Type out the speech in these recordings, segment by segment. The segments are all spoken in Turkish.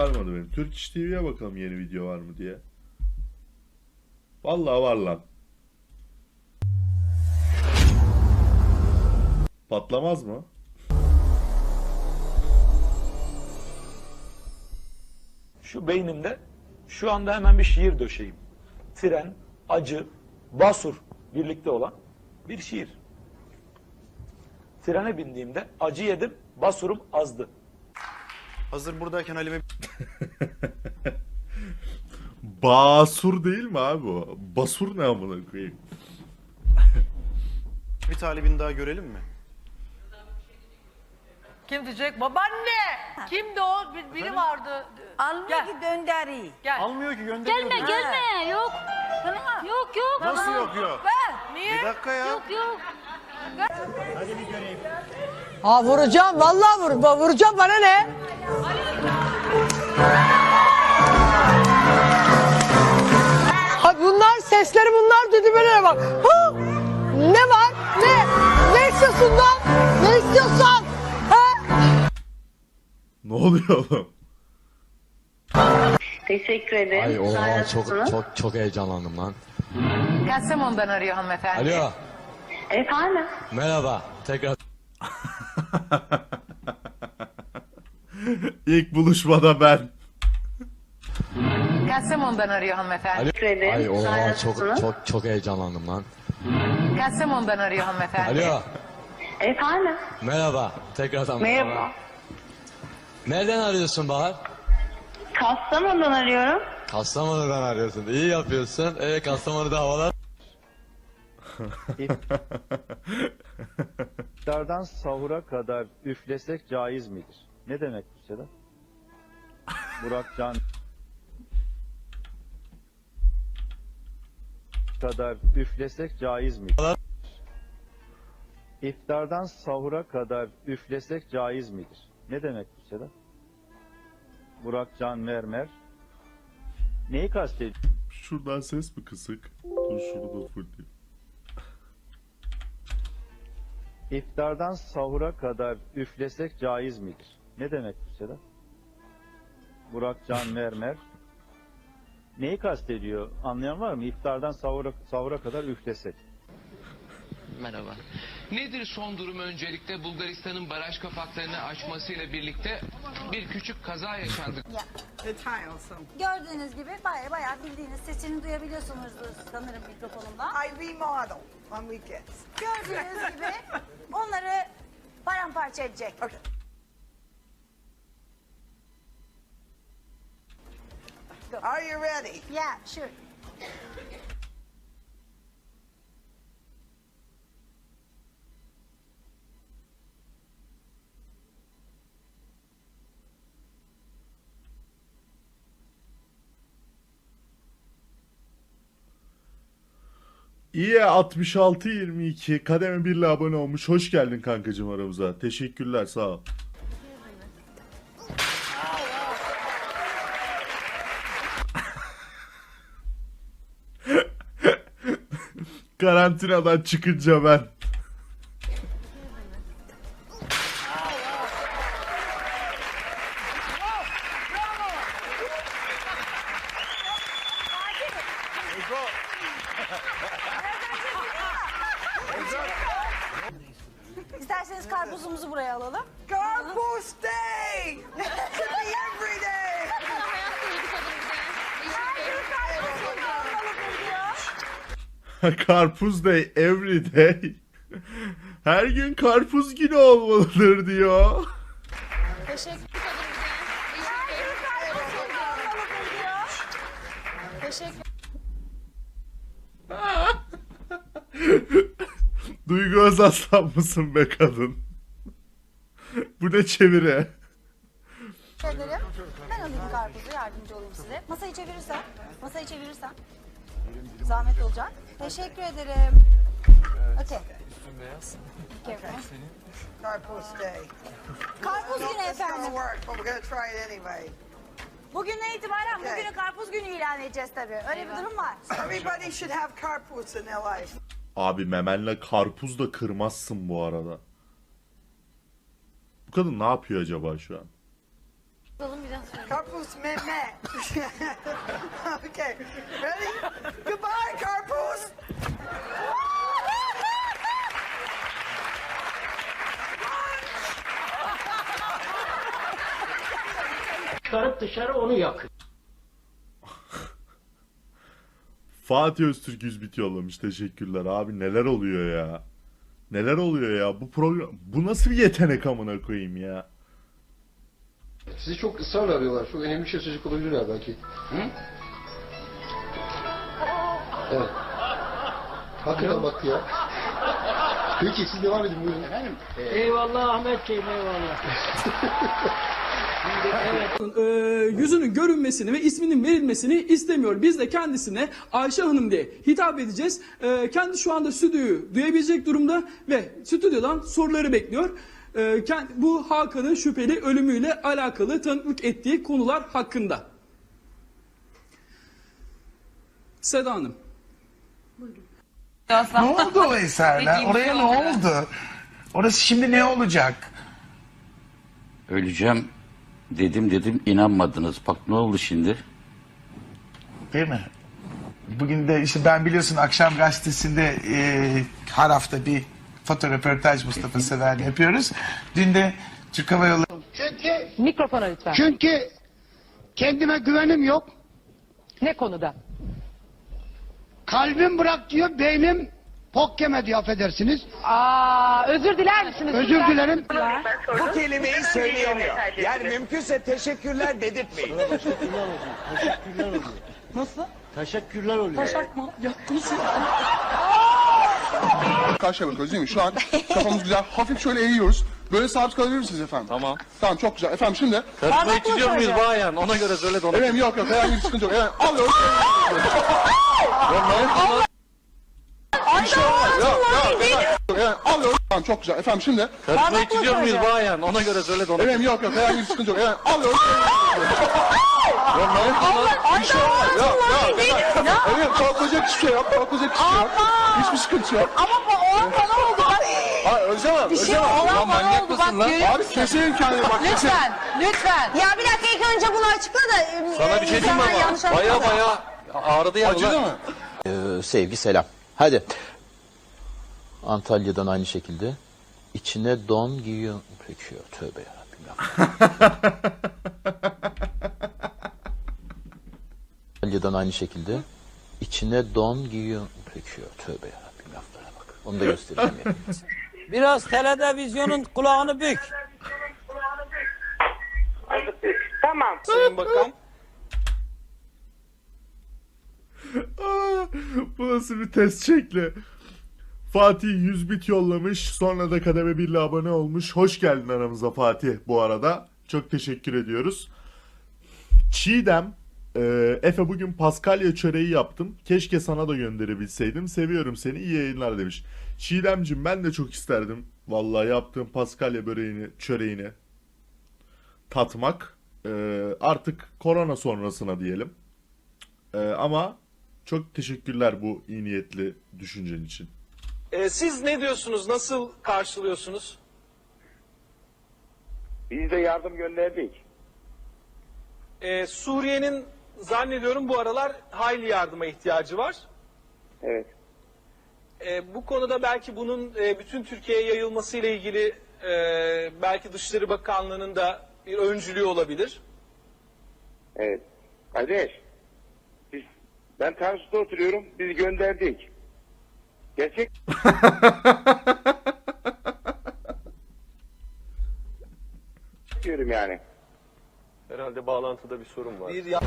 Varmadı benim. Türk İş TV'ye bakalım yeni video var mı diye. Vallahi var lan. Patlamaz mı? Şu beynimde şu anda hemen bir şiir döşeyim. Tren, acı, basur birlikte olan bir şiir. Trene bindiğimde acı yedim, basurum azdı. Hazır buradayken Halime Basur değil mi abi o? Basur ne amına koyayım? bir talibini daha görelim mi? Kim diyecek? Babaanne! Kimdi o? Bir- Biri vardı. Almıyor Gel. ki Dönderi. Gel. Almıyor ki gönderiyor. Gelme gelme yok. Yok yok. Nasıl yok yok? Niye? Bir dakika ya. Yok yok. Ha vuracağım vallahi vur, ba- vuracağım bana ne? Ha bunlar sesleri bunlar düdümelere bak. Ha! Ne var? Ne? Ne istiyorsun lan? Ne istiyorsan? Ha? Ne oluyor oğlum? Teşekkür ederim. Ay oha çok çok çok heyecanlandım lan. Kastamonu'dan arıyor hanımefendi. Alo Efendim? merhaba tekrar İlk buluşmada ben. Kastamonu'dan arıyor hanımefendi. Alo. Ay oha çok çok çok heyecanlandım lan. Kastamonu'dan arıyor hanımefendi. Alo Efendim? merhaba tekrardan Merhaba. Nereden arıyorsun Bahar? Kastamonu'dan arıyorum. Kastamonu'dan arıyorsun. İyi yapıyorsun. E Kastamonu'da havalar. İftardan sahura kadar üflesek caiz midir? Ne demek bu Sedat? Burak Can kadar üflesek caiz midir? İftardan sahura kadar üflesek caiz midir? Ne demek bu Sedat? Burak Can Mermer Neyi kastediyor? Şuradan ses mi kısık? Dur şurada full değil. İftardan sahura kadar üflesek caiz midir? Ne demek bu Sedat? Burak Can Mermer. Neyi kastediyor? Anlayan var mı? İftardan sahura, sahura kadar üflesek. Merhaba. Nedir son durum öncelikle Bulgaristan'ın baraj kapaklarını açmasıyla birlikte bir küçük kaza yaşandı. Gördüğünüz gibi bayağı bayağı bildiğiniz sesini duyabiliyorsunuz sanırım mikrofonumdan. I remodel on weekends. Gördüğünüz gibi onları paramparça edecek. Are you ready? Yeah, sure. İyi 66 22 kademe 1 ile abone olmuş. Hoş geldin kankacım aramıza. Teşekkürler sağ ol. Karantinadan çıkınca ben. İsterseniz karpuzumuzu buraya alalım. Carpool day! Should be every day! Karpuz day every day. Her gün karpuz günü olmalıdır diyor. Teşekkür Teşekkür Duygu Özaslan mısın be kadın? Bu ne çeviri? ederim. Ben alayım karpuzu yardımcı olayım size. Masayı çevirirsen. Masayı çevirirsen. Zahmet olacak. Teşekkür ederim. Okey. Okay. Carpool day. Karpuz günü It's gonna efendim. work, but we're gonna try it anyway. Bugünden itibaren Okay. bugünü karpuz günü ilan edeceğiz tabii. Öyle bir durum var. Everybody should have carpools in their life. Abi memenle karpuz da kırmazsın bu arada. Bu kadın ne yapıyor acaba şu an? Bakalım biraz sonra. Karpuz meme. okay. Ready? Goodbye karpuz. Çıkarıp dışarı onu yakın. Fatih Öztürk 100 bit yollamış. Teşekkürler. Abi neler oluyor ya? Neler oluyor ya? Bu program bu nasıl bir yetenek amına koyayım ya? Sizi çok ısrarla arıyorlar. Çok önemli bir şey söyleyecek olabilirler belki. Hı? Evet. Hakikaten bak ya. Peki siz devam edin buyurun. Efendim? Eyvallah Ahmetciğim eyvallah. Ee, yüzünün görünmesini ve isminin verilmesini istemiyor. Biz de kendisine Ayşe Hanım diye hitap edeceğiz. Ee, kendi şu anda stüdyoyu duyabilecek durumda ve stüdyodan soruları bekliyor. Kend- bu Hakan'ın şüpheli ölümüyle alakalı tanıklık ettiği konular hakkında. Seda Hanım. Ne oldu o eserler? Oraya ne oldu? Orası şimdi ne olacak? Öleceğim dedim dedim inanmadınız. Bak ne oldu şimdi? Değil mi? Bugün de işte ben biliyorsun akşam gazetesinde e, her hafta bir fotoröportaj Mustafa Sever'le yapıyoruz. Dün de Türk Hava Yolları... Çünkü mikrofona lütfen. Çünkü kendime güvenim yok. Ne konuda? Kalbim bırak diyor, beynim pok yeme diyor affedersiniz. Aa, özür diler misiniz? Özür dilerim. Bu kelimeyi söyleyemiyor. Yani mümkünse teşekkürler dedirtmeyin. Nasıl? Teşekkürler oluyor. Taşak mı? Ya nasıl? Karşıya bakıyoruz değil mi? Şu an kafamız güzel. Hafif şöyle eğiyoruz. Böyle sabit kalabilir misiniz efendim? Tamam. Tamam çok güzel. Efendim şimdi? Parmak çiziyor muyuz Bayan ona göre söyle de Efendim yok yok herhangi bir sıkıntı yok. Efendim alıyoruz. Bir şey olmaz. Yok yok efendim. Efendim alıyoruz. Tamam çok güzel. Efendim şimdi? Karışmayı çiziyor muyuz bayan ona göre söyle de Efendim yok yok herhangi bir sıkıntı yok. Efendim alıyoruz. Bir şey olmaz. Yok yok efendim. Evet korkacak hiçbir şey yok. Korkacak hiçbir şey yok. Hiçbir sıkıntı yok. Ama olan bana oldu Özlem Hanım. Bir şey Özlem Hanım. olan bana oldu bak. görüyor Abi keselim kendini bak. keselim. Lütfen, lütfen. Ya bir dakika ilk önce bunu açıkla da e, Sana bir şey diyeyim mi insanlar yanlış ama? Baya anlamasın. baya ağrıdı ya. Acıdı mı? Ee, sevgi selam. Hadi. Antalya'dan aynı şekilde. İçine don giyiyor. Peki ya tövbe yarabbim ya. Antalya'dan aynı şekilde. İçine don giyiyor. Peki ya tövbe yarabbim. Onu da göstereceğim ya. Biraz televizyonun kulağını bük. Tamam. Sayın Bakan. Aa, bu nasıl bir test şekli? Fatih 100 bit yollamış. Sonra da kademe 1 ile abone olmuş. Hoş geldin aramıza Fatih bu arada. Çok teşekkür ediyoruz. Çiğdem e, Efe bugün Paskalya çöreği yaptım. Keşke sana da gönderebilseydim. Seviyorum seni. İyi yayınlar demiş. Çiğdemcim ben de çok isterdim. Vallahi yaptığım Paskalya böreğini, çöreğini tatmak. E, artık korona sonrasına diyelim. E, ama çok teşekkürler bu iyi niyetli düşüncen için. siz ne diyorsunuz? Nasıl karşılıyorsunuz? Biz de yardım gönderdik. Ee, Suriye'nin zannediyorum bu aralar hayli yardıma ihtiyacı var. Evet. Ee, bu konuda belki bunun e, bütün Türkiye'ye yayılması ile ilgili e, belki Dışişleri Bakanlığı'nın da bir öncülüğü olabilir. Evet. Kardeş. Biz, ben Tarsus'ta oturuyorum. Biz gönderdik. Gerçek diyorum yani. Herhalde bağlantıda bir sorun var. Bir ya-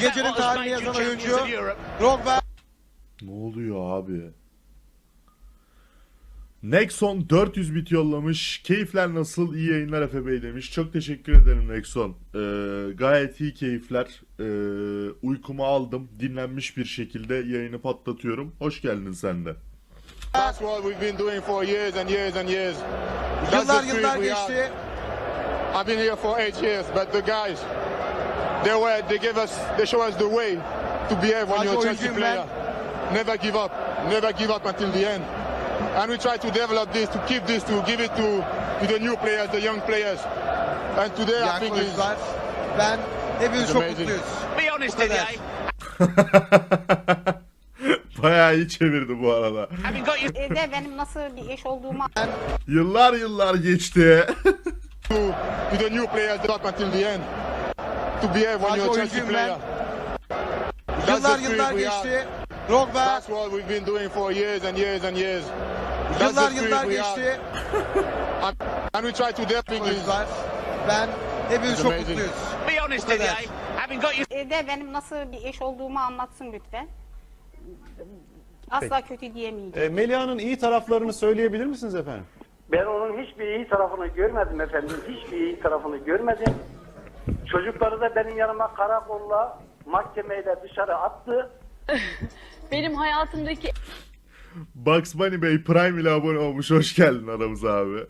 Gecenin tarihini yazan oyuncu Robert. Ne oluyor abi? Nexon 400 bit yollamış. Keyifler nasıl? İyi yayınlar Efe Bey demiş. Çok teşekkür ederim Nexon. Ee, gayet iyi keyifler. Ee, uykumu aldım. Dinlenmiş bir şekilde yayını patlatıyorum. Hoş geldin sen de. That's what we've been doing for years and years and years. Yıllar yıllar geçti. I've been here for eight years, but the guys, they were, they gave us, they show us the way to behave when you're a Chelsea player. Never give up, never give up until the end. And we try to develop this, to keep this, to give it to, to the new players, the young players. And today I think is. Ben hepimiz çok mutluyuz. Be honest Bu kadar. Bayağı iyi çevirdi bu arada. Having got you Evde benim nasıl bir eş olduğumu Yıllar yıllar geçti. to, to the new players up until the end. To behave when you're a Chelsea player. Yıllar yıllar geçti. Drogba. That's what we've been doing for years and years and years. That's Yıllar yıllar geçti. And, and we try to is Oyuncular. Ben hepimiz çok amazing. mutluyuz. be honest today. Having got you evde benim nasıl bir eş olduğumu anlatsın lütfen. Asla kötü diyemeyeceğim. E, Melia'nın iyi taraflarını söyleyebilir misiniz efendim? Ben onun hiçbir iyi tarafını görmedim efendim. Hiçbir iyi tarafını görmedim. Çocukları da benim yanıma karakolla mahkemeyle dışarı attı. Benim hayatımdaki Bugs Bunny Bey Prime ile abone olmuş. Hoş geldin aramıza abi.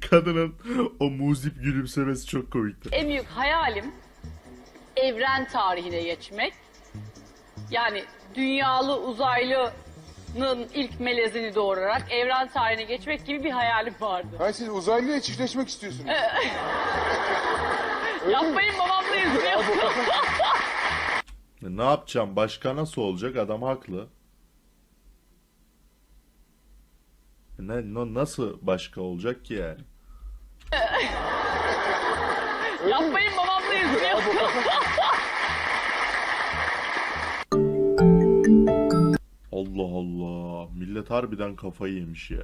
Kadının o muzip gülümsemesi çok komikti. en büyük hayalim evren tarihine geçmek. Yani dünyalı uzaylının ilk melezini doğurarak evren tarihine geçmek gibi bir hayalim vardı. Ha siz uzaylıyla çiftleşmek istiyorsunuz. Yapmayın babam da izliyor. Ne yapacağım? Başka nasıl olacak? Adam haklı. Ne, no- nasıl başka olacak ki yani? Yapmayın babam da izliyor. Allah Allah. Millet harbiden kafayı yemiş ya.